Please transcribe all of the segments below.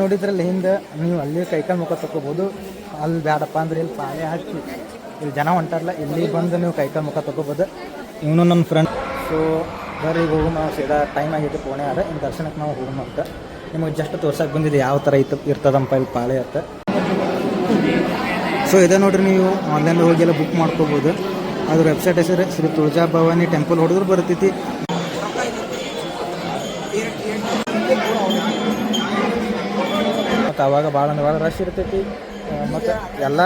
ನೋಡಿದ್ರಲ್ಲಿ ಹಿಂದೆ ನೀವು ಅಲ್ಲಿ ಕೈಕಾಲು ಮುಖ ತಗೋಬೋದು. ಅಲ್ಲಿ ಬೇಡಪ್ಪ ಅಂದ್ರೆ ಇಲ್ಲಿ ಪಾಳೆ ಹಾಕಿ. ಇಲ್ಲಿ ಜನ ಹೊಂಟಾರಲ್ಲ, ಇಲ್ಲಿ ಬಂದು ನೀವು ಕೈಕಾಲು ಮುಖ ತಗೋಬೋದು. ಇವನು ನನ್ನ ಫ್ರೆಂಡ್ ಸೊ ಬರೀ ಹೋಗು, ನಾವು ಸೀದಾ ಟೈಮ್ ಆಗೈತೆ ಪೋಣೆ ಆದ ಇನ್ನು ದರ್ಶನಕ್ಕೆ ನಾವು ಹೋಗೋಣ ಅಂತ. ನಿಮಗೆ ಜಸ್ಟ್ ತೋರ್ಸಕ್ಕೆ ಬಂದಿದೆ ಯಾವ ಥರ ಇತ್ತು ಇರ್ತದಂಪ ಇಲ್ಲಿ ಪಾಳೆ ಅಂತ. ಸೊ ಇದೆ ನೋಡ್ರಿ ನೀವು ಆನ್ಲೈನ್ ಹೋಗಿ ಎಲ್ಲ ಬುಕ್ ಮಾಡ್ಕೋಬೋದು. ಅದ್ರ ವೆಬ್ಸೈಟ್ ಹೆಸರು ಶ್ರೀ ತುಳಜಾ ಭವಾನಿ ಟೆಂಪಲ್ ಹೊಡೆದ್ರು ಬರ್ತೈತಿ. ಮತ್ತು ಅವಾಗ ಭಾಳ ಅಂದ್ರೆ ಭಾಳ ರಶ್ ಇರ್ತೈತಿ. ಮತ್ತು ಎಲ್ಲ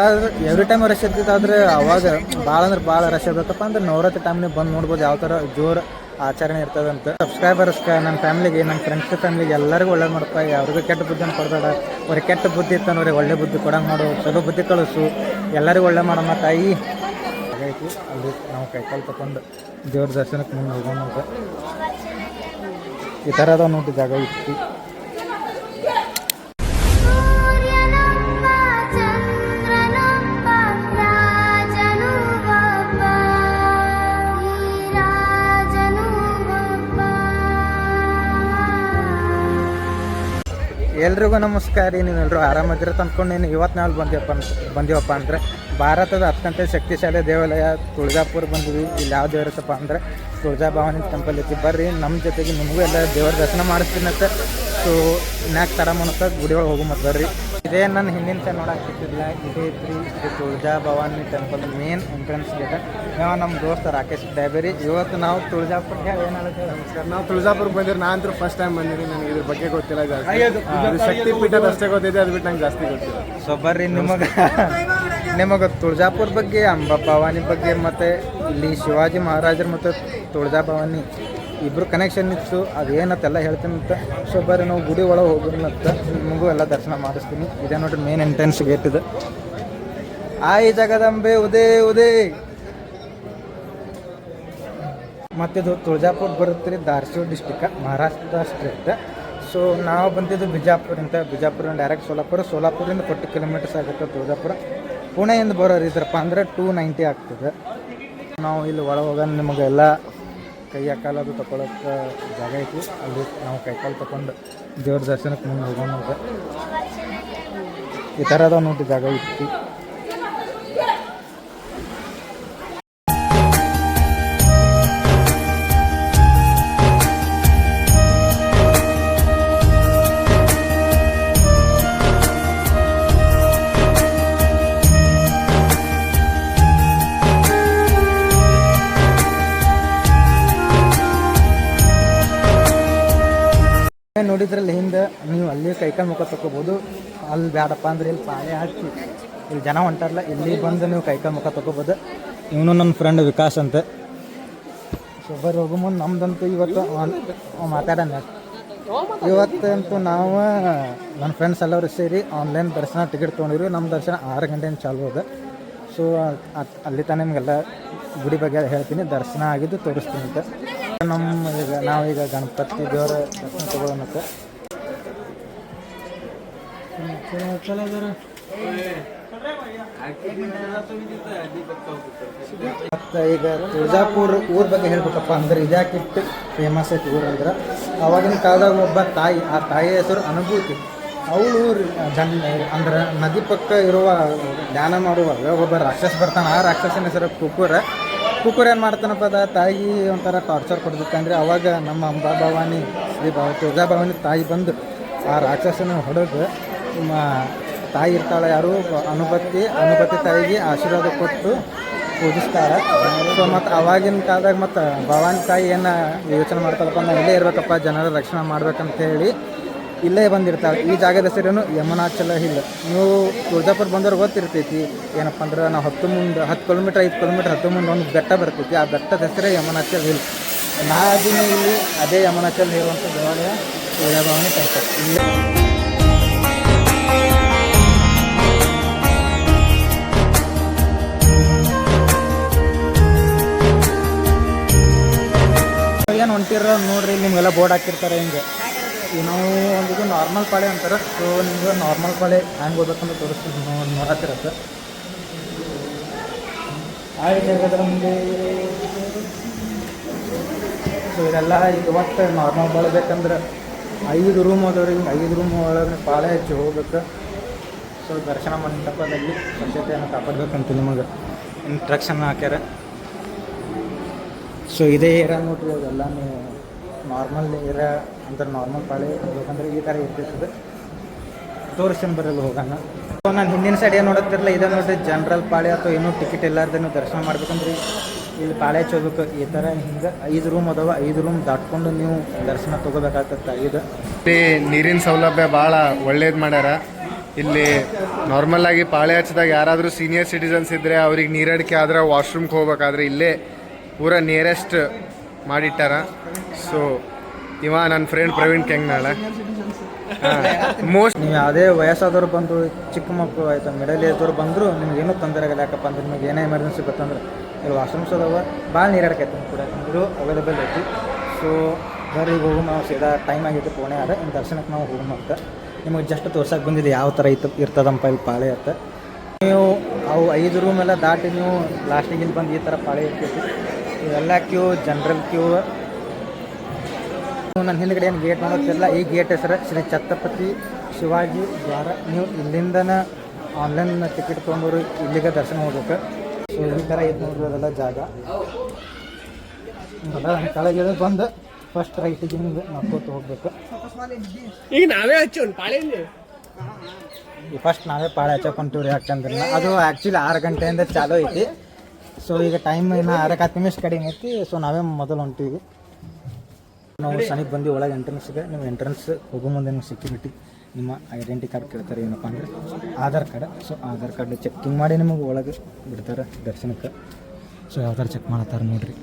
ಎವ್ರಿ ಟೈಮ್ ರಶ್ ಇರ್ತೈತಿ ಆದರೆ ಅವಾಗ ಭಾಳ ಅಂದ್ರೆ ಭಾಳ ರಶ್ ಇರ್ಬೇಕಪ್ಪ ಅಂದ್ರೆ ನವರಾತ್ರಿ ಟೈಮ್ನಾಗ ಬಂದು ನೋಡ್ಬೋದು ಯಾವ ಥರ ಜೋರು ಆಚರಣೆ ಇರ್ತದಂತ. ಸಬ್ಸ್ಕ್ರೈಬರ್ಸ್ಗೆ ನನ್ನ ಫ್ಯಾಮಿಲಿಗೆ ನನ್ನ ಫ್ರೆಂಡ್ಸ್ ಫ್ಯಾಮಿಲಿಗೆ ಎಲ್ಲರಿಗೂ ಒಳ್ಳೇದು ಮಾಡ್ತಾ ಅವ್ರಿಗೂ ಕೆಟ್ಟ ಬುದ್ಧಿನ ಕೊಡ್ಬೇಡ. ಅವ್ರಿಗೆ ಕೆಟ್ಟ ಬುದ್ಧಿ ಇತ್ತಂದ್ರೆ ಒಳ್ಳೆ ಬುದ್ಧಿ ಕೊಡಂಗೆ ಮಾಡು. ಚಲೋ ಬುದ್ಧಿ ಕಳಿಸು. ಎಲ್ಲರಿಗೂ ಒಳ್ಳೆ ಮಾಡಮ್ಮ ತಾಯಿ ಹಾಗೈತಿ ಅಲ್ಲಿ ನಾವು ಕೈಕಾಲು ತಗೊಂಡು ದೇವ್ರ ದರ್ಶನಕ್ಕೆ ಮುಂದೆ ಹೋಗೋಣ ಈ ಥರದ ನೋಡಿ ಜಾಗ ಇತ್ತು. ಎಲ್ರಿಗೂ ನಮಸ್ಕಾರ ರೀ ನೀವೆಲ್ಲರೂ ಅಂದ್ಕೊಂಡು ನೀನು ಇವತ್ತು ನಾವು ಬಂದಿವಪ್ಪ ಅಂತ ಬಂದೀವಪ್ಪ ಅಂದರೆ ಭಾರತದ ಅತ್ಯಂತ ಶಕ್ತಿಶಾಲಿ ದೇವಾಲಯ ತುಳಜಾಪುರ ಬಂದ್ವಿ. ಇಲ್ಲಿ ಯಾವ ದೇವ್ರ ಇತ್ತಪ್ಪ ಅಂದರೆ ತುಳಜಾ ಭವಾನಿ ಟೆಂಪಲ್ ಐತಿ. ಬರ್ರಿ ನಮ್ಮ ಜೊತೆಗೆ ನಿಮಗೂ ಎಲ್ಲ ದೇವರ ದರ್ಶನ ಮಾಡಿಸ್ತೀನಿ ಅಂತ ಸೊ ನ್ಯಾಕ್ ತಡ ಮಾಡತ್ತ ಗುಡಿ ಒಳಗೆ ಹೋಗು ಮತ್ತೆ ಬರ್ರಿ. ಇದೇ ನನ್ನ ಹಿಂದಿನ ಸಹ ನೋಡಕ್ತಿದ್ದಿಲ್ಲ ಇದೇ ಐತ್ರಿ ಇದು Tulja Bhavani temple main entrance gate ನಾವು ನಮ್ಮ ದೋಸ್ತ ರಾಕೇಶ್ ಡೈಬರಿ ಇವತ್ತು ನಾವು ತುಳಜಾಪುರ್ಗೆ ಏನಾಗುತ್ತೆ ನಮಸ್ಕಾರ. ನಾವು ತುಳಜಾಪುರ್ಗೆ ಬಂದಿರಿ ನಾ ಅಂತೂ ಫಸ್ಟ್ ಟೈಮ್ ಬಂದಿರಿ ನನಗೆ ಇದ್ರ ಬಗ್ಗೆ ಗೊತ್ತಿಲ್ಲ ಜಾಸ್ತಿ. ಶಕ್ತಿ ಪೀಠದ ಅಷ್ಟೇ ಗೊತ್ತಿದೆ ಅದು ಬಿಟ್ಟು ನಂಗೆ ಜಾಸ್ತಿ ಗೊತ್ತಿಲ್ಲ. ಸೊ ಬರ್ರಿ ನಿಮಗೆ. ನಿಮಗೆ ತುಳಜಾಪುರ ಬಗ್ಗೆ ಅಂಬಾ ಭವಾನಿ ಬಗ್ಗೆ ಮತ್ತು ಇಲ್ಲಿ ಶಿವಾಜಿ ಮಹಾರಾಜರು ಮತ್ತು ತುಳಜಾ ಭವಾನಿ ಇಬ್ಬರು ಕನೆಕ್ಷನ್ ಇತ್ತು ಅದೇನತ್ತೆಲ್ಲ ಹೇಳ್ತೀನಿ ಅಂತ. ಸೊ ಬರ್ರಿ, ನಾವು ಗುಡಿ ಒಳಗೆ ಹೋಗೋಣಂತ ನಿಮಗೂ ಎಲ್ಲ ದರ್ಶನ ಮಾಡಿಸ್ತೀನಿ. ಇದೇ ನೋಡ್ರಿ ಮೇನ್ ಎಂಟ್ರೆನ್ಸ್ ಗೇಟ್ ಇದು. ಆಯ್ ಜಗದಂಬೆ, ಉದೇ ಉದೇ. ಇದು ತುಳಜಾಪುರ ಬರುತ್ತೆ ರೀ Dharasur district Maharashtra state so ನಾವು ಬಂದಿದ್ದು ಬಿಜಾಪುರ ಅಂತ ಬಿಜಾಪುರ ಡೈರೆಕ್ಟ್ ಸೋಲಾಪುರ. ಸೋಲಾಪುರಿಂದ ಫೋರ್ಟಿ ಕಿಲೋಮೀಟರ್ಸ್ ಆಗುತ್ತೆ ತುಳಜಾಪುರ. ಪುಣೆಯಿಂದ ಬರೋರು ಇದ್ರಪ್ಪ ಅಂದರೆ ಟೂ ನೈಂಟಿ ಆಗ್ತದೆ. ನಾವು ಇಲ್ಲಿ ಒಳಗೆ ಹೋಗೋಣ, ನಿಮಗೆಲ್ಲ ಕೈಯ ಕಾಲದು ತಗೊಳಕ್ಕೆ ಜಾಗ ಐತಿ. ಅಲ್ಲಿ ನಾವು ಕೈಕಾಲು ತಗೊಂಡು ದೇವ್ರ ದರ್ಶನಕ್ಕೆ ಮುಂದೆ ಹೋಗೋಣ ಈ ಥರದ ನೋಡಿ ಜಾಗ ಐತಿ. ನೋಡಿದ್ರಲ್ಲಿ ಹಿಂದೆ ನೀವು ಅಲ್ಲಿ ಕೈಕಾಲು ಮುಖ ತಗೋಬೋದು. ಅಲ್ಲಿ ಬೇಡಪ್ಪ ಅಂದ್ರೆ ಇಲ್ಲಿ ಪಾಳೆ ಹಾಕಿ. ಇಲ್ಲಿ ಜನ ಹೊಂಟಾರಲ್ಲ, ಇಲ್ಲಿ ಬಂದು ನೀವು ಕೈಕಾಲು ಮುಖ ತಗೋಬೋದು. ಇವನು ನನ್ನ ಫ್ರೆಂಡ್ ವಿಕಾಸ್ ಅಂತ. ಬರ್ರಿ ಹೋಗೋ ಮುಂದೆ ನಮ್ದಂತೂ ಇವತ್ತು ಮಾತಾಡೋಣ. ಇವತ್ತಂತೂ ನಾವು, ನನ್ನ ಫ್ರೆಂಡ್ಸ್ ಎಲ್ಲರೂ ಸೇರಿ ಆನ್ಲೈನ್ ದರ್ಶನ ಟಿಕೆಟ್ ತೊಗೊಂಡಿರಿ ನಮ್ಮ ದರ್ಶನ ಆರು ಗಂಟೆಯಿಂದ ಚಾಲು ಅದ. ಸೊ ಅಲ್ಲಿ ತಾನೆ ನಿಮಗೆಲ್ಲ ಗುಡಿ ಬಗ್ಗೆ ಹೇಳ್ತೀನಿ. ದರ್ಶನ ಆಗಿದ್ದು ತೋರಿಸ್ತೀನಿ ಅಂತ. ನಮ್ಮ ಈಗ ನಾವೀಗ ಗಣಪತಿ ದೇವರ ದರ್ಶನ ತಗೊಳ್ಳೋಣಕ್ಕೆ ಮತ್ತು ಈಗ ತುಳಜಾಪುರ ಊರ ಬಗ್ಗೆ ಹೇಳ್ಬೇಕಪ್ಪ ಅಂದ್ರೆ ಇದ್ಯಾಕಿಟ್ಟು ಫೇಮಸ್ ಐತಿ ಊರು ಅಂದ್ರೆ, ಅವಾಗಿನ ಕಾಲದಾಗ ಒಬ್ಬ ತಾಯಿ, ಆ ತಾಯಿಯ ಹೆಸರು ಅನುಭೂತಿ. ಅವಳು ಜನ, ಅಂದ್ರೆ ನದಿ ಪಕ್ಕ ಇರುವ ಧ್ಯಾನ ಮಾಡುವಾಗ ಒಬ್ಬ ರಾಕ್ಷಸ ಬರ್ತಾನೆ, ಆ ರಾಕ್ಷಸನ ಹೆಸರು ಕುಕುರ ಕುಕುರ ಏನು ಮಾಡ್ತಾನಪ್ಪ ಅದ ತಾಯಿ ಒಂಥರ ಟಾರ್ಚರ್ ಕೊಡ್ಬೇಕಂದ್ರೆ ಅವಾಗ ನಮ್ಮ ಅಂಬಾ ಭವಾನಿ, ಶ್ರೀ ಭಾವ ತುಳಜಾ ಭವಾನಿ ತಾಯಿ ಬಂದು ಆ ರಾಕ್ಷಸನ ಹೊಡೆದು ನಿಮ್ಮ ತಾಯಿ ಇರ್ತಾಳೆ ಯಾರು? ಅನುಪತಿ ಅನುಪತಿ ತಾಯಿಗೆ ಆಶೀರ್ವಾದ ಕೊಟ್ಟು ಪೂಜಿಸ್ತಾರೆ. ಸೊ ಮತ್ತು ಅವಾಗಿನ ಕಾಲದಾಗ ಮತ್ತು ಭವಾನಿ ತಾಯಿ ಏನು ಯೋಚನೆ ಮಾಡ್ತಾರಪ್ಪ ನಾವು ಇಲ್ಲೇ ಇರಬೇಕಪ್ಪ, ಜನರ ರಕ್ಷಣೆ ಮಾಡ್ಬೇಕಂತ ಹೇಳಿ ಇಲ್ಲೇ ಬಂದಿರ್ತಾವೆ ಈ ಜಾಗದ ಹೆಸರೇನು ಯಮುನಾಚಲ ಹಿಲ್. ನೀವು ತುಳಜಾಪುರ ಬಂದವ್ರು ಗೊತ್ತಿರ್ತೈತಿ, ಏನಪ್ಪ ಅಂದ್ರೆ ನಾವು ಹತ್ತು ಮುಂದೆ, ಹತ್ತು ಕಿಲೋಮೀಟ್ರ್ ಐದು ಕಿಲೋಮೀಟ್ರ್ ಹತ್ತು ಮುಂದೆ ಒಂದು ಬೆಟ್ಟ ಬರ್ತೈತಿ. ಆ ಬೆಟ್ಟದ ಹೆಸರೇ ಯಮುನಾಚಲ್ ಹಿಲ್. ನಾ ಅದೀನಿ ಇಲ್ಲಿ ಅದೇ ಯಮುನಾಚಲ್ ಇರುವಂಥ ದೇವಾಲಯ ತುಳಜಾಭವಾನಿ ಟೆಂಪಲ್ ಇಲ್ಲೇ ಏನು ಹೊಂಟಿರೋ ನೋಡ್ರಿ, ನಿಮ್ಗೆಲ್ಲ ಬೋರ್ಡ್ ಹಾಕಿರ್ತಾರೆ ಹಿಂಗೆ. ಏನೋ ಒಂದು ನಾರ್ಮಲ್ ಪಾಳೆ ಅಂತಾರೆ. ಸೊ ನಿಮ್ಗೆ ನಾರ್ಮಲ್ ಪಾಳೆ ಹ್ಯಾಂಗೆ ಓದಕ್ಕಂತ ತೋರಿಸ್ತೀನಿ. ನೋಡಿ ನೋಡತ್ತಿರ ಜಾಗದ ಮುಂದೆ ಸೊ ಇದೆಲ್ಲ ಒಟ್ಟು ನಾರ್ಮಲ್ ಪಾಳೆ ಬೇಕಂದ್ರೆ ಐದು ರೂಮ್ ಅದಾವ್ರಿ. ಐದು ರೂಮ್ ಒಳಗೆ ಪಾಳೆ ಹೆಚ್ಚು ಹೋಗ್ಬೇಕು. ಸೊ ದರ್ಶನ ಮಂಟಪದಲ್ಲಿ ಸ್ವಚ್ಛತೆಯನ್ನು ಕಾಪಾಡಬೇಕಂತ ನಿಮಗೆ ಇನ್ಸ್ಟ್ರಕ್ಷನ್ ಹಾಕ್ಯಾರ. ಸೊ ಇದೇ ಏರಿಯಾ ನೋಡ್ರಿ ಅದೆಲ್ಲ ನಾರ್ಮಲ್ ಏರಿಯಾ ಅಂದ್ರೆ ನಾರ್ಮಲ್ ಪಾಳೆ ಹೋಗಂದ್ರೆ ಈ ಥರ ಇರ್ತಿರ್ತದೆ. ತೋರಿಸ್ತೀನಿ ಬರಲ್ಲ ಹೋಗೋಣ ಸೊ, ನಾನು ಹಿಂದಿನ ಸೈಡ್ ಏನು ನೋಡುತ್ತಿರಲಿಲ್ಲ ಇದೆ ನೋಡಿರಿ ಜನರಲ್ ಪಾಳೆ ಅಥವಾ ಏನೂ ಟಿಕೆಟ್ ಇಲ್ಲಾರ್ದೆ ನೀವು ದರ್ಶನ ಮಾಡ್ಬೇಕಂದ್ರೆ ಇಲ್ಲಿ ಪಾಳೆ ಚೋಬೇಕು ಈ ಥರ ಹಿಂಗೆ ಐದು ರೂಮ್ ಅದಾವ, ಐದು ರೂಮ್ ದಾಟ್ಕೊಂಡು ನೀವು ದರ್ಶನ ತೊಗೋಬೇಕಾಗ್ತದೆ ಐದು ಇಲ್ಲಿ ನೀರಿನ ಸೌಲಭ್ಯ ಭಾಳ ಒಳ್ಳೇದು ಮಾಡ್ಯಾರ. ಇಲ್ಲಿ ನಾರ್ಮಲ್ ಆಗಿ ಪಾಳೆ ಹಚ್ಚಿದಾಗ ಯಾರಾದರೂ ಸೀನಿಯರ್ ಸಿಟಿಸನ್ಸ್ ಇದ್ದರೆ ಅವ್ರಿಗೆ ನೀರಡಿಕೆ ಆದ್ರೆ ವಾಶ್ರೂಮ್ಗೆ ಹೋಗ್ಬೇಕಾದ್ರೆ ಇಲ್ಲೇ ಪೂರ ನಿಯರೆಸ್ಟ್ ಮಾಡಿಟ್ಟಾರ. ಸೊ ಇವ ನನ್ನ ಫ್ರೆಂಡ್ ಪ್ರವೀಣ್ ಕೆಂಗ್ನಾಳ. ಮೋಸ್ಟ್ ನೀವು ಯಾವುದೇ ವಯಸ್ಸಾದವ್ರು ಬಂದು, ಚಿಕ್ಕ ಮಕ್ಕಳು ಆಯ್ತು ಮಿಡಲ್ ಏಜ್ದವ್ರು ಬಂದರೂ ಏನೂ ತೊಂದರೆ ಆಗಲ್ಲ. ಯಾಕಪ್ಪ ಅಂದ್ರೆ ನಿಮಗೆ ಏನೇ ಎಮರ್ಜೆನ್ಸಿ ಬರ್ತಂದ್ರೆ ಇಲ್ಲಿ ವಾಶ್ರೂಮ್ಸ್ ಅದಾವ ಭಾಳ ನೀರಾಡಕೈತೆ ಕೂಡ. ಇದು ಅವೈಲೇಬಲ್ ಐತಿ. ಸೊ ಈಗ ಹೋಗು ನಾವು ಸೀದಾ ಟೈಮ್ ಆಗಿತ್ತು ಪೋಣೆ ಆದ. ಇನ್ನು ದರ್ಶನಕ್ಕೆ ನಾವು ಹೋಗು ಅಂತ. ನಿಮಗೆ ಜಸ್ಟ್ ತೋರ್ಸಕ್ಕೆ ಬಂದಿದ್ದು ಯಾವ ಥರ ಇತ್ತು, ಇರ್ತದಂಪ ಇಲ್ಲಿ ಪಾಳೆ ಅಂತ. ನೀವು ಅವು ಐದು ರೂಮ್ ಎಲ್ಲ ದಾಟಿ ನೀವು ಲಾಸ್ಟಿಗೆ ಇಲ್ಲಿ ಬಂದು ಈ ಥರ ಪಾಳೆ ಇರ್ತೈತಿ ಇವೆಲ್ಲ ಕ್ಯೂ ಜನರಲ್ ಕ್ಯೂ. ನನ್ನ ಹಿಂದ್ಗಡೆ ಏನು ಗೇಟ್ ನೋಡುತ್ತಿಲ್ಲ ಈ ಗೇಟ್ ಹೆಸರು ಶ್ರೀ ಛತ್ರಪತಿ ಶಿವಾಜಿ ದ್ವಾರ. ನೀವು ಇಲ್ಲಿಂದನ ಆನ್ಲೈನ್ ಟಿಕೆಟ್ ತೊಗೊಂಡವ್ರು ಇಲ್ಲಿಗೆ ದರ್ಶನ ಹೋಗ್ಬೇಕು. ಸೊ ಈ ಥರ ಇದು ನೋಡ್ರಿ ಅದೆಲ್ಲ ಜಾಗ. ಕೆಳಗೆ ಬಂದು ಫಸ್ಟ್ ರೈಟಿಗೆ ಹಿಂಗೆ ನಡ್ಕೋತ ಹೋಗ್ಬೇಕು. ಈಗ ನಾವೇ ಹಚ್ಚಿ ಈ ಫಸ್ಟ್ ನಾವೇ ಪಾಳೆ ಹಚ್ಚಕೊಂತೀವ್ರಿ ಯಾಕಂದ್ರೆ ಅದು ಆ್ಯಕ್ಚುಲಿ ಆರು ಗಂಟೆಯಿಂದ ಚಾಲೂ ಐತಿ. ಸೊ ಈಗ ಟೈಮ್ ಇನ್ನು ಅರಕತ್ತು ನಿಮಿಷ ಕಡಿಮೆ ಐತಿ. ಸೊ ನಾವೇ ಮೊದಲು ಹೊಂಟೀವಿ. ನಾವು ಸನಿಗೆ ಬಂದು ಒಳಗೆ ಎಂಟ್ರೆನ್ಸ್ಗೆ ನಿಮ್ಮ ಎಂಟ್ರೆನ್ಸ್ ಹೋಗೋ ಮುಂದೆ ನಿಮ್ಮ ಸೆಕ್ಯೂರಿಟಿ ನಿಮ್ಮ ಐಡೆಂಟಿ ಕಾರ್ಡ್ ಕೇಳ್ತಾರೆ ಏನಪ್ಪ ಅಂದರೆ Aadhaar card so Aadhaar card checking ಮಾಡಿ ನಿಮಗೆ ಒಳಗೆ ಬಿಡ್ತಾರೆ ದರ್ಶನಕ್ಕೆ. ಸೊ ಯಾವ ಥರ ಚೆಕ್ ಮಾಡತ್ತಾರೆ ನೋಡ್ರಿ.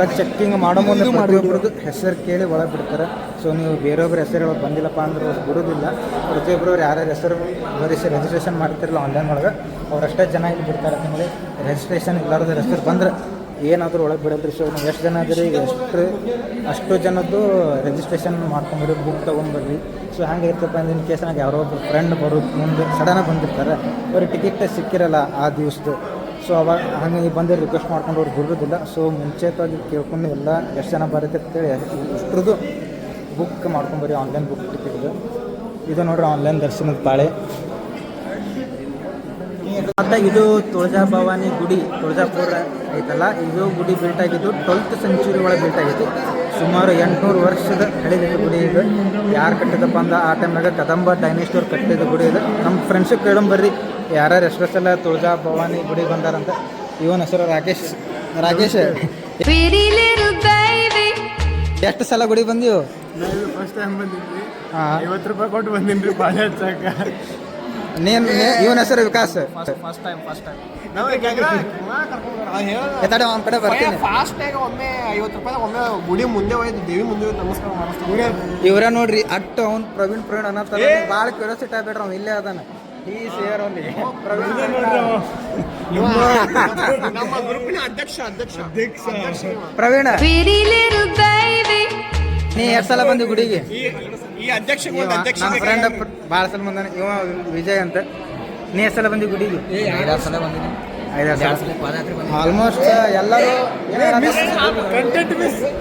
ಒಳಗೆ ಚೆಕ್ಕಿಂಗ್ ಮಾಡೋ ಮುಂದೆ ಪ್ರತಿಯೊಬ್ಬರದ್ದು ಹೆಸರು ಕೇಳಿ ಒಳಗೆ ಬಿಡ್ತಾರೆ ಸೊ ನೀವು ಬೇರೆಯೊಬ್ಬರ ಹೆಸರು ಒಳಗೆ ಬಂದಿಲ್ಲಪ್ಪ ಅಂದ್ರೆ ಬಿಡೋದಿಲ್ಲ. ಪ್ರತಿಯೊಬ್ಬರವ್ರು ಯಾರ್ಯಾರ ಹೆಸರು ಬರೀಸಿ ರಿಜಿಸ್ಟ್ರೇಷನ್ ಮಾಡ್ತಿರಲ್ಲ ಆನ್ಲೈನ್ ಒಳಗೆ ಅವರಷ್ಟೇ ಜನ ಇಲ್ಲಿ ಬಿಡ್ತಾರೆ. ನಿಮಗೆ ರಿಜಿಸ್ಟ್ರೇಷನ್ ಇಲ್ಲಾರದ ಹೆಸರು ಬಂದ್ರೆ ಏನಾದರೂ ಒಳಗೆ ಬಿಡೋದ್ರಿ ಸೊ ನೀವು ಎಷ್ಟು ಜನ ಅದರಿ ಎಷ್ಟು ಅಷ್ಟು ಜನದ್ದು ರಿಜಿಸ್ಟ್ರೇಷನ್ ಮಾಡ್ಕೊಂಡ್ಬಿಡಿ ಬುಕ್ ತೊಗೊಂಡ್ಬರ್ರಿ. ಸೊ ಹಂಗೆ ಇರ್ತಪ್ಪ ಅಂದ್ರೆ ಇನ್ ಕೇಸ್ನಾಗ ಯಾರೋ ಒಬ್ಬರು ಫ್ರೆಂಡ್ ಬರೋದು ಮುಂದೆ ಸಡನ್ನಾಗಿ ಬಂದಿರ್ತಾರೆ. ಅವ್ರಿಗೆ ಟಿಕೆಟ್ ಸಿಕ್ಕಿರಲ್ಲ ಆ ದಿವಸದ್ದು ಸೊ ಅವಾಗ ಹಂಗೆ ನೀವು ಬಂದು ರಿಕ್ವೆಸ್ಟ್ ಮಾಡ್ಕೊಂಡು ಅವ್ರು ಬಿಡೋದಿಲ್ಲ. ಸೊ ಮುಂಚೆತಾಗಿ ಕೇಳ್ಕೊಂಡು ಎಲ್ಲ ಎಷ್ಟು ಜನ ಬರುತ್ತೆ ಅಂತೇಳಿ ಇಷ್ಟ್ರದ್ದು ಬುಕ್ ಮಾಡ್ಕೊಂಬರಿ ಆನ್ಲೈನ್ ಬುಕ್ ಟಿಕೆಟ್ದು ಇದು ನೋಡ್ರಿ ಆನ್ಲೈನ್ ದರ್ಶನದ ತಾಳೆ. ಮತ್ತು ಇದು ತುಳಜಾ ಭವಾನಿ ಗುಡಿ, ತುಳಜಾಪುರ ಐತಲ್ಲ? ಇದು ಗುಡಿ ಬಿಲ್ಟ್ ಆಗಿದ್ದು ಟ್ವೆಲ್ತ್ ಸೆಂಚುರಿ ಒಳಗೆ ಬಿಲ್ಟ್ ಆಗಿತ್ತು ಸುಮಾರು ಎಂಟುನೂರು ವರ್ಷದ ಹಳೆದ ಗುಡಿ ಇದು. ಯಾರು ಕಟ್ಟಿದಪ್ಪ ಅಂದ, ಆ ಟೈಮ್ನಾಗ ಕದಂಬ ಡೈನೆಸ್ಟಿ ಕಟ್ಟಿದ ಗುಡಿ ಇದು. ನಮ್ಮ ಫ್ರೆಂಡ್ಸಿಗೆ ಕೇಳಂಬರ್ರಿ ಯಾರ್ಯಾರು ಎಷ್ಟೆಲ್ಲ ತುಳಜಾ ಭವಾನಿ ಗುಡಿ ಬಂದಾರಂತ ಇವನ ಹೆಸರು ರಾಕೇಶ್ ರಾಕೇಶ್. ಎಷ್ಟು ಸಲ ಗುಡಿ ಬಂದೀವು ಫಸ್ಟ್ ಟೈಮ್ ಬಂದಿದ್ವಿ. ಹಾಂ. ಐವತ್ತು ರೂಪಾಯಿ ಕೊಟ್ಟು ಬಂದಿನ್ರಿ ಬಾಳೆ ಹಚ್ಚಾಕ. ನೇಮ್ ಇವನ ಹೆಸರು Vikas. First time first time ಎತ್ತಾಡೆ ಅವನ ಕಡೆ ಬರ್ತೀನಿ. ಫಾಸ್ಟ್ ಆಗಿ ಒಮ್ಮೆ ಐವತ್ತು ರೂಪಾಯಿ ಒಮ್ಮೆ ಗುಡಿ ಮುಂದೆ ಹೋಯ್ತು ದೇವಿ ಮುಂದೆ ಹೋಯ್ತು ನಮಸ್ಕಾರ ಮಾಡಿಸ್ತಾರೆ ಇವರ ನೋಡ್ರಿ ಅಟ್ಟು ಅವ್ನು ಪ್ರವೀಣ್ ಪ್ರವೀಣ್ ಅನ್ನೋ ಭಾಳ ಕ್ಯೂರಿಯಾಸಿಟಿ ಆಗ್ಬೇಡ್ರಿ ಅವ್ನು ಇಲ್ಲೇ ಅದಾನ. ಈ ಸೇರ್ ಅವ್ನಿ ಪ್ರವೀಣ್. ನಮ್ಮ ಗ್ರೂಪಿನ ಅಧ್ಯಕ್ಷ ಅಧ್ಯಕ್ಷ. ಅಧ್ಯಕ್ಷ. ಪ್ರವೀಣ. ನೀ ಎಷ್ಟು ಸಲ ಬಂದಿ ಗುಡಿಗೆ? ಈ ಈ ಅಧ್ಯಕ್ಷ ಇವ ನನ್ನ ಫ್ರೆಂಡ್ ಭಾಳ ಸಲ ಬಂದಾನ. ಇವ ವಿಜಯ್ ಅಂತ. ನೀ ಎಷ್ಟು ಸಲ ಬಂದಿ ಗುಡಿಗೆ? ಐದಾರು ಸಲ ಬಂದಿನಿ. ಐದಾರು ಸಲ. ಆಲ್ಮೋಸ್ಟ್ ಎಲ್ಲರೂ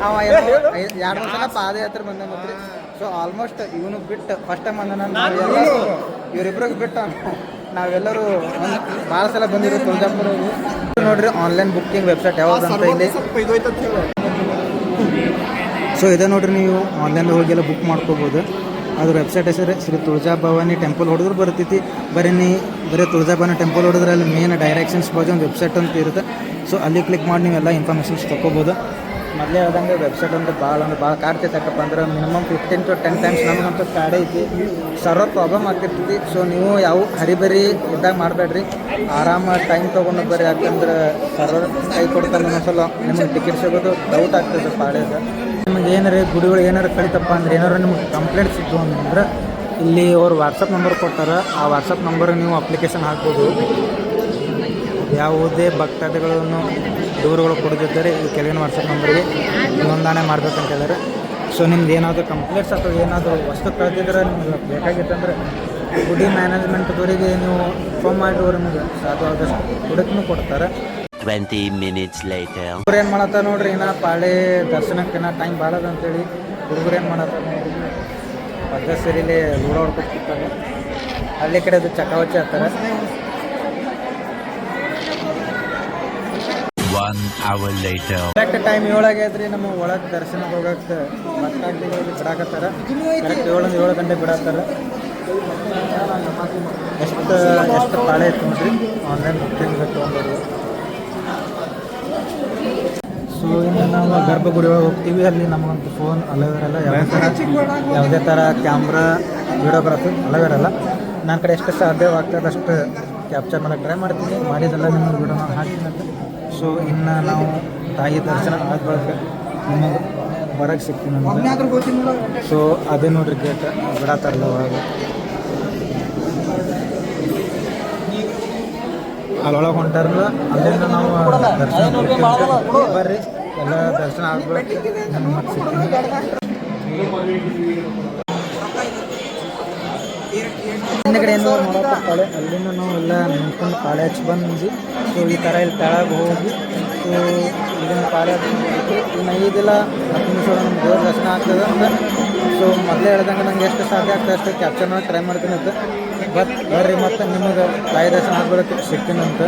ಅವ ಎರಡು ಮೂರು ಸಲ ಪಾದಯಾತ್ರೆ ಬಂದಂತ್ರಿ ಸೊ ಆಲ್ಮೋಸ್ಟ್ ಇವನು ಬಿಟ್ಟು ಫಸ್ಟ್ ಟೈಮ್ ಬಂದ ಇವರಿಬ್ರಿಗೆ ಬಿಟ್ಟು ನಾವೆಲ್ಲರೂ ಭಾಳ ಸಲ ಬಂದಿರೋ ತುಳಜಾಪುರ ನೋಡ್ರಿ ಆನ್ಲೈನ್ ಬುಕ್ಕಿಂಗ್ ವೆಬ್ಸೈಟ್ ಸ್ವಲ್ಪ ಅಂತ ಇಲ್ಲಿ. ಸೊ ಇದೆ ನೋಡ್ರಿ ನೀವು ಆನ್ಲೈನ್ ಹೋಗೆಲ್ಲ ಬುಕ್ ಮಾಡ್ಕೋಬೋದು. ಅದ್ರ ವೆಬ್ಸೈಟ್ ಹೆಸರು ಶ್ರೀ ತುಳಜಾ ಭವಾನಿ ಟೆಂಪಲ್ ಹೊಡೆದ್ರು ಬರ್ತೈತಿ. ಬರೀ ನೀ, ಬರೀ ತುಳಜಾ ಭವಾನಿ ಟೆಂಪಲ್ ಹೊಡೆದ್ರೆ ಅಲ್ಲಿ ಮೇನ್ ಡೈರೆಕ್ಷನ್ಸ್ ಬಾಜು ಒಂದು ವೆಬ್ಸೈಟ್ ಅಂತ ಇರುತ್ತೆ. ಸೊ ಅಲ್ಲಿ ಕ್ಲಿಕ್ ಮಾಡಿ ನೀವೆಲ್ಲ ಇನ್ಫಾರ್ಮೇಷನ್ಸ್ ತೊಗೋಬೋದು ಮೊದಲೇ ಹೇಳ್ದಂಗೆ ವೆಬ್ಸೈಟ್ ಅಂದ್ರೆ ಭಾಳ ಅಂದ್ರೆ ಭಾಳ ಕಾಡ್ತೈತೆ ಯಾಕಪ್ಪ ಅಂದ್ರೆ minimum fifteen to ten times ನಮಗಂತೂ ಕಾಡೇ ಐತಿ. Server problem ಆಗ್ತಿರ್ತೈತಿ. ಸೊ ನೀವು ಯಾವ ಹರಿಬರಿ ಇದ್ದಾಗ ಮಾಡಬೇಡ್ರಿ. ಆರಾಮ ಟೈಮ್ ತೊಗೊಂಡು ಬರ್ರಿ. ಯಾಕಂದ್ರೆ ಸರ್ವರ್ ಕೈ ಕೊಡ್ತಾನೆ ಒಂದೊಂದ್ಸಲ ನಿಮಗೆ ಟಿಕೆಟ್ ಸಿಗೋದು ಡೌಟ್ ಆಗ್ತದೆ ಪಾಳ್ಯದ ನಿಮಗೆ ಏನಾರ ಗುಡಿಗಳು ಏನಾರು ಕಳಿತಪ್ಪ ಅಂದ್ರೆ ಏನಾರು ನಿಮ್ಗೆ ಕಂಪ್ಲೇಂಟ್ ಸಿಕ್ತು ಅಂದ್ರೆ ಇಲ್ಲಿ ಅವ್ರು ವಾಟ್ಸಪ್ ನಂಬರ್ ಕೊಡ್ತಾರೆ. ಆ ವಾಟ್ಸಪ್ ನಂಬರ್ ನೀವು ಅಪ್ಲಿಕೇಶನ್ ಹಾಕ್ಬೋದು. ಯಾವುದೇ ಭಕ್ತಾದಿಗಳನ್ನು ದೂರುಗಳು ಕೊಡದಿದ್ದರೆ ಈ ಕೆಳಗಿನ ವಾಟ್ಸಪ್ ನಂಬರ್ಗೆ ನೋಂದಣಿ ಮಾಡ್ಬೇಕಂತ ಹೇಳಿದ್ರೆ ಸೊ ನಿಮ್ದು ಏನಾದರೂ ಕಂಪ್ಲೇಂಟ್ಸ್ ಅಥವಾ ಏನಾದರೂ ವಸ್ತು ಕಳೆದಿದ್ರೆ ನಿಮ್ಗೆ ಬೇಕಾಗಿತ್ತಂದ್ರೆ ಗುಡಿ ಮ್ಯಾನೇಜ್ಮೆಂಟ್ದವರಿಗೆ ನೀವು ಫೋನ್ ಮಾಡಿರೋ ನಿಮ್ಗೆ ಸಾಧ್ಯವಾದಷ್ಟು ಹುಡುಕ್ನು ಕೊಡ್ತಾರೆ. ಟ್ವೆಂಟಿ ಮಿನಿಟ್ಸ್ ಲೈಟ್ ಹುಡುಗರು ಏನು ಮಾಡತ್ತ ನೋಡ್ರಿ ಇನ್ನ ಪಾಳೆ ದರ್ಶನಕ್ಕೆ ಇನ್ನ ಟೈಮ್ ಭಾಳ ಅಂತೇಳಿ ಹುಡುಗರು ಏನು ಮಾಡತ್ತ ನೋಡ್ರಿ. ಪದ್ಧ ಸರಿಲಿ ಲೂಡ ಹೊಡ್ಕೊತಿರ್ತಾರೆ ಹಳ್ಳಿ ಕಡೆ ಅದು ಚಕಾವಚಿ ಹತ್ತಾರೆ One hour later. Correct time ಏಳಾಗೈತ್ರಿ ನಮ್ಮ ಒಳಗೆ ದರ್ಶನಕ್ಕೆ ಹೋಗಕ್ಕೆ ಭಕ್ತಾದಿಗಳಿಗೆ ಬಿಡಾಕತ್ತಾರ. ಕರೆಕ್ಟ್ ಏಳೊಂದು ಏಳು ಗಂಟೆ ಬಿಡತ್ತಾರ ಎಷ್ಟು ಎಷ್ಟು ತಾಳೆ ಐತೆ ನೋಡ್ರಿ ಆನ್ಲೈನ್ ಬುಕ್ಕಿಂಗ್ ತೊಗೊಂಡ್ರಿ ಸೊ ಇನ್ನು ನಾವು ಗರ್ಭಗುಡಿ ಒಳಗೆ ಹೋಗ್ತೀವಿ. ಅಲ್ಲಿ ನಮಗೊಂದು ಫೋನ್ ಅಲವೇರಲ್ಲ ಯಾವುದೇ ಥರ ಯಾವುದೇ ಥರ ಕ್ಯಾಮ್ರಾ ವಿಡಿಯೋಗ್ರಾಫಿ ಅಲವೇರಲ್ಲ ನನ್ನ ಕಡೆ ಎಷ್ಟು ಸಾಧ್ಯವಾಗ್ತದೆ ಅಷ್ಟು ಕ್ಯಾಪ್ಚರ್ ಮಾಡೋಕ್ಕೆ ಟ್ರೈ ಮಾಡ್ತೀನಿ. ಮಾಡಿದೆಲ್ಲ ನಿಮ್ಮ ವಿಡಿಯೋ ಹಾಕ್ತೀನಿ ಅಂತ. ಸೊ ಇನ್ನು ನಾವು ತಾಯಿ ದರ್ಶನ ಆದ ಬಳಿಕ ನಿಮಗೆ ಹೊರಗೆ ಸಿಕ್ತೀನಿ ನಮ್ಗೆ. ಸೊ ಅದೇ ನೋಡ್ರಿ ಗೇಟ್ ಬಿಡತ್ತಾರಲ್ಲ ಒಳಗೆ ಅಲ್ಲೊಳಗೆ ಹೊಂಟಾರಲ್ಲ, ಅಲ್ಲಿಂದ ನಾವು ದರ್ಶನ ಬರ್ರಿ. ಎಲ್ಲ ದರ್ಶನ ಆಗ್ಬೇಕು ನಾನು ಮತ್ತೆ ಸಿಗ್ತೀನಿ ಹಿಂದ್ಗಡೆ ಏನೋ ನೋಡೋಕೆ ಕಳೆ ಅಲ್ಲಿಂದ ನಾವು ಎಲ್ಲ ನಿಂತ್ಕೊಂಡು ಕಾಳೆ ಹಚ್ಚಿ ಬಂದು ಸೊ ಈ ಥರ ಇಲ್ಲಿ ಕೆಳಗೆ ಹೋಗಿ ಸೊ ಕಾಳೆ ಹಚ್ಚಿ ಇನ್ನು ಐದಿಲ್ಲ ಹತ್ತು ನಿಮಿಷ ನಮ್ಮ ದೇವ್ರ ದರ್ಶನ ಆಗ್ತದೆ ಅಂತ. ಸೊ ಮೊದಲೇ ಹೇಳ್ದಂಗೆ ನಂಗೆ ಎಷ್ಟು ಸಾಧ್ಯ ಆಗ್ತದೆ ಅಷ್ಟು ಕ್ಯಾಪ್ಚರ್ ಮಾಡಿ ಟ್ರೈ ಮಾಡ್ತೀನಿ ಅಂತ. ಬಟ್ ಬರ್ರಿ ಮತ್ತೆ ನಿಮಗೆ ತಾಯಿ ದರ್ಶನ ಆಗ್ಬಿಡೋಕ್ಕೆ ಸಿಗ್ತೀನಿ ಅಂತ.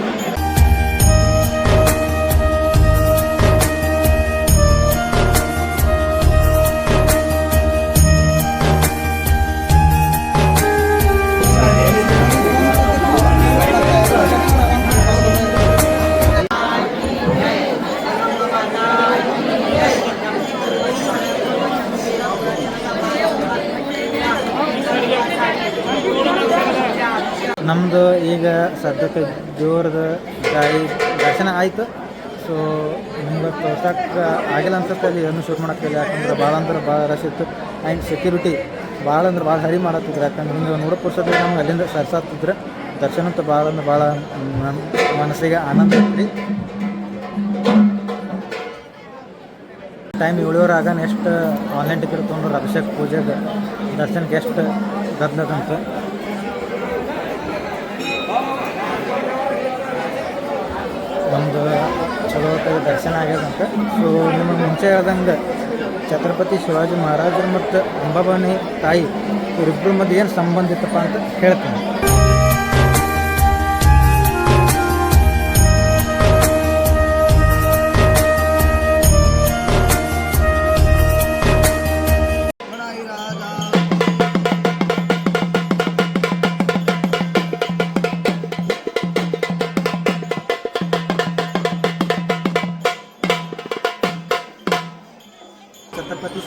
ಸದ್ಯಕ್ಕೆ ದೇವ್ರದ ಗಾಯಿ ದರ್ಶನ ಆಯಿತು. ಸೊ ನಿಮ್ಗೆ ತೋರ್ಸಕ್ಕೆ ಆಗಿಲ್ಲ ಅನ್ಸುತ್ತೆ ಅಲ್ಲಿ ಏನು ಶೂಟ್ ಮಾಡೋಕ್ಕಿಲ್ಲ ಯಾಕಂದ್ರೆ ಭಾಳ ಅಂದ್ರೆ ಭಾಳ ರಶ್ ಇತ್ತು. ಆ್ಯಂಡ್ ಸೆಕ್ಯೂರಿಟಿ ಭಾಳ ಅಂದ್ರೆ ಭಾಳ ಹರಿ ಮಾಡತ್ತಿದ್ರು. ಯಾಕಂದ್ರೆ ಹಿಂಗೆ ನೋಡೋ ಪುರ್ಸೊತ್ತಿಗೆ ನಮ್ಗೆ ಅಲ್ಲಿಂದ ಸರ್ಸಾತಿದ್ರೆ ದರ್ಶನ ಅಂತ ಭಾಳ ಅಂದ್ರೆ ಭಾಳ ಮನಸ್ಸಿಗೆ ಆನಂದ ಐತ್ರಿ ಟೈಮ್ ಏಳುವರೆ ಆಗ ನೆಕ್ಸ್ಟ್ ಆನ್ಲೈನ್ ಟಿಕೆಟ್ ತೊಗೊಂಡ್ರು ಅಭಿಷೇಕ್ ಪೂಜೆಗೆ, ದರ್ಶನಕ್ಕೆ ಎಷ್ಟು ಗದ್ದಲದಂತ ಒಂದು ಚಲೋ ದರ್ಶನ ಆಗ್ಯದಂತ. ಸೊ ನಿಮಗೆ ಮುಂಚೆ ಆದಂಗೆ ಛತ್ರಪತಿ ಶಿವಾಜಿ ಮಹಾರಾಜರು ಮತ್ತು ಅಂಬಾಬಾನಿ ತಾಯಿ ಇವರಿಬ್ಬರ ಮಧ್ಯೆ ಏನು ಸಂಬಂಧಿತಪ್ಪ ಅಂತ ಹೇಳ್ತೀನಿ.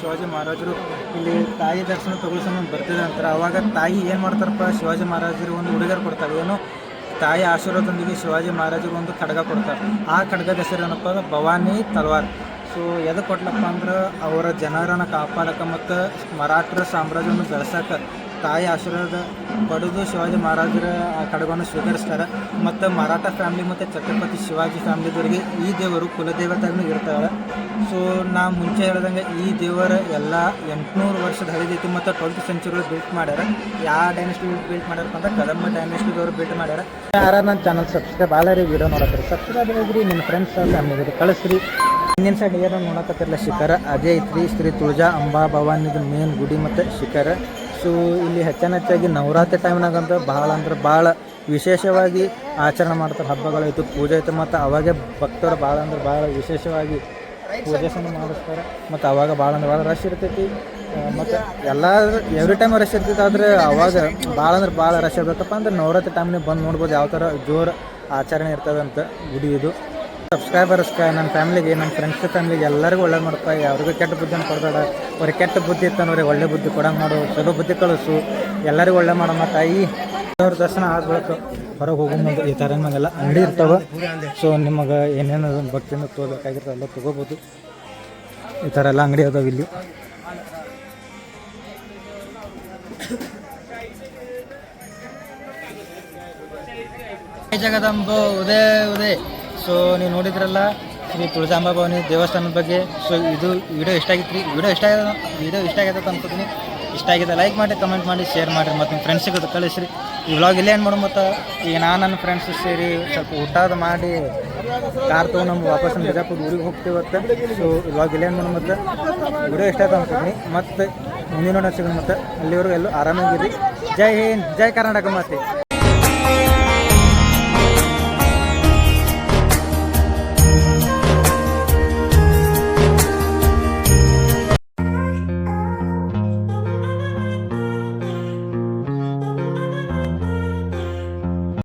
ಶಿವಾಜಿ ಮಹಾರಾಜರು ಇಲ್ಲಿ ತಾಯಿ ದರ್ಶನ ತಗೊಳ್ಳೋ ಸಂಬಂಧ ಬರ್ತಿದೆ ಅಂತಾರೆ ಅವಾಗ ತಾಯಿ ಏನು ಮಾಡ್ತಾರಪ್ಪ? ಶಿವಾಜಿ ಮಹಾರಾಜರು ಒಂದು ಉಡುಗೊರೆ ಕೊಡ್ತಾರೆ. ಏನು? ತಾಯಿ ಆಶೀರ್ವಾದದೊಂದಿಗೆ ಶಿವಾಜಿ ಮಹಾರಾಜರು ಒಂದು ಖಡ್ಗ ಕೊಡ್ತಾರೆ. ಆ ಖಡ್ಗದ ಹೆಸರು ಏನಪ್ಪ ಅಂದ್ರೆ ಭವಾನಿ ತಲ್ವಾರ್. ಸೊ ಎದಕ್ಕೆ ಕೊಟ್ಲಪ್ಪ ಅಂದ್ರೆ ಅವರ ಜನರನ್ನು ಕಾಪಾಡಕ್ಕೆ ಮತ್ತು ಮರಾಠರ ಸಾಮ್ರಾಜ್ಯವನ್ನು ಬೆಳೆಸಕ್ಕೆ ತಾಯಿ ಆಶೀರ್ವಾದ ಪಡೆದು ಶಿವಾಜಿ ಮಹಾರಾಜರ, ಆ ಖಡ್ಗವನ್ನು ಸ್ವೀಕರಿಸ್ತಾರೆ. ಮತ್ತು ಮರಾಠ ಫ್ಯಾಮ್ಲಿ ಮತ್ತು ಛತ್ರಪತಿ ಶಿವಾಜಿ ಫ್ಯಾಮ್ಲಿದವರಿಗೆ ಈ ದೇವರು ಕುಲದೇವತೆಗೂ ಇರ್ತಾರೆ ಸೊ ನಾ ಮುಂಚೆ ಹೇಳ್ದಂಗೆ ಈ ದೇವರ ಎಲ್ಲ ಎಂಟುನೂರು ವರ್ಷದ ಹಳಿದೈತಿ ಮತ್ತು ಟ್ವೆಲ್ತ್ ಸೆಂಚುರಿ ಬಿಲ್ಟ್ ಮಾಡ್ಯಾರ. ಯಾವ ಡೈನೆಸ್ಟಿ ಬಿಲ್ಟ್ ಮಾಡ್ಯಾರಪ್ಪ ಅಂದ್ರೆ ಕದಂಬ ಡೈನೆಸ್ಟಿದವರು ಬಿಲ್ಟ್ ಮಾಡ್ಯಾರ. ಯಾರು ನನ್ನ ಚಾನಲ್ ಸಬ್ಸ್ಕ್ರೈಬ್ ಆಲಾರಿ ವಿಡಿಯೋ ನೋಡತ್ತೀರಿ ಸಬ್ಸ್ಕ್ರೈಬ್ ಆಗಿರಿ, ನಿಮ್ಮ ಫ್ರೆಂಡ್ಸ್ ಫ್ಯಾಮಿಲಿ ಕಳಿಸ್ರಿ. ಹಿಂದಿನ ಸೈಡ್ ಏನೋ ನೋಡಕತ್ತಿರಲ್ಲ ಶಿಖರ ಅದೇ ಐತ್ರಿ ಶ್ರೀ ತುಳಜಾ ಅಂಬಾ ಭವಾನಿದು ಮೇನ್ ಗುಡಿ ಮತ್ತು ಶಿಖರ. ಸೊ ಇಲ್ಲಿ ಹೆಚ್ಚಿನ ಹೆಚ್ಚಾಗಿ ನವರಾತ್ರಿ ಟೈಮ್ನಾಗಂತ ಭಾಳ ಅಂದ್ರೆ ಭಾಳ ವಿಶೇಷವಾಗಿ ಆಚರಣೆ ಮಾಡ್ತಾರೆ ಹಬ್ಬಗಳಾಯಿತು ಪೂಜೆ ಆಯಿತು ಮತ್ತು ಅವಾಗೆ ಭಕ್ತರು ಭಾಳ ಅಂದ್ರೆ ಭಾಳ ವಿಶೇಷವಾಗಿ ಪೂಜೆ ಸಹ ಮಾಡಿಸ್ತಾರೆ. ಮತ್ತು ಅವಾಗ ಭಾಳ ಅಂದ್ರೆ ಭಾಳ ರಶ್ ಇರ್ತೈತಿ. ಮತ್ತು ಎಲ್ಲ ಎವ್ರಿ ಟೈಮ್ ರಶ್ ಇರ್ತೈತಿ ಆದರೆ ಅವಾಗ ಭಾಳ ಅಂದ್ರೆ ಭಾಳ ರಶ್ ಇರ್ಬೇಕಪ್ಪ ಅಂದ್ರೆ ನವರಾತ್ರಿ ಟೈಮ್ನಾಗ ಬಂದು ನೋಡ್ಬೋದು ಯಾವ ಥರ ಜೋರು ಆಚರಣೆ ಇರ್ತದಂತ ಗುಡಿ ಇದು. ಸಬ್ಸ್ಕ್ರೈಬರ್ಸ್ಕ ನನ್ನ ಫ್ಯಾಮಿಲಿಗೆ ನನ್ನ ಫ್ರೆಂಡ್ಸ್ ಫ್ಯಾಮಿಲಿಗೆ ಎಲ್ಲರಿಗೂ ಒಳ್ಳೆ ಮಾಡ್ತಾ ಅವ್ರಿಗೂ ಕೆಟ್ಟ ಬುದ್ಧಿನ ಕೊಡಬೇಡ. ಅವ್ರಿಗೆ ಕೆಟ್ಟ ಬುದ್ಧಿ ಇತ್ತಂದ್ರೆ ಒಳ್ಳೆ ಬುದ್ಧಿ ಕೊಡಂಗೆ ಮಾಡು. ಚಲೋ ಬುದ್ಧಿ ಕಳಿಸು. ಎಲ್ಲರಿಗೂ ಒಳ್ಳೆ ಮಾಡಮ್ಮ ತಾಯಿ ಅವ್ರ ದರ್ಶನ ಆಗ್ಬೇಕು ಹೊರಗೆ ಹೋಗೋ ಮುಂದೆ ಈ ಥರ ನಮಗೆಲ್ಲ ಅಂಗಡಿ ಇರ್ತಾವೆ. ಸೊ ನಿಮಗೆ ಏನೇನು ಭಕ್ತಿಯಿಂದ ತೊಗೋಬೇಕಾಗಿರ್ತದೆ ಎಲ್ಲ ತೊಗೋಬೋದು. ಈ ಥರ ಎಲ್ಲ ಅಂಗಡಿ ಅದಾವೆ ಇಲ್ಲಿ. ಜಗದಂಬ, ಉದಯ, ಉದಯ್. ಸೊ ನೀವು ನೋಡಿದ್ರಲ್ಲ, ಶ್ರೀ ತುಳಸಾಂಬಾ ಭವಾನಿ ದೇವಸ್ಥಾನದ ಬಗ್ಗೆ. ಸೊ ಇದು ವಿಡಿಯೋ ಇಷ್ಟ ಆಗಿತ್ತು ರೀ ವಿಡಿಯೋ ಇಷ್ಟ ಆಗ್ಯದ ವಿಡಿಯೋ ಇಷ್ಟ ಆಗ್ಯದ ಅನ್ಕೋತೀನಿ. ಇಷ್ಟ ಆಗಿದೆ ಲೈಕ್ ಮಾಡಿ ಕಮೆಂಟ್ ಮಾಡಿ ಶೇರ್ ಮಾಡಿರಿ ಮತ್ತು ನಿಮ್ಮ ಫ್ರೆಂಡ್ಸಿಗೆ ಕಳಿಸ್ರಿ. ಈ ವ್ಲಾಗ್ ಇಲ್ಲೇ ಏನು ಮಾಡೋ ಮತ್ತು. ಈಗ ನಾನು ನನ್ನ ಫ್ರೆಂಡ್ಸ್ ಸೇರಿ ಸ್ವಲ್ಪ ಊಟದ ಮಾಡಿ, ಕಾರ್ ತೊಗೊಂಡು ನಮ್ಗೆ ವಾಪಸ್ ಬಿಜಾಪುರ ಊರಿಗೆ ಮತ್ತು ಸೊ ವ್ಲಾಗ್ ಇಲ್ಲೇ ಏನು ಮಾಡೋ ಮತ್ತು. ವಿಡಿಯೋ ಇಷ್ಟ ಆಯ್ತು ಅಂತೀನಿ ಮತ್ತು ಮುಂದಿನ ಸಿಗೋಣ ಮತ್ತು. ಅಲ್ಲಿವರೆಗೂ ಎಲ್ಲೂ ಆರಾಮಾಗಿರಿ. ಜೈ ಹಿಂದ್, ಜೈ ಕರ್ನಾಟಕ ಮಾತೆ.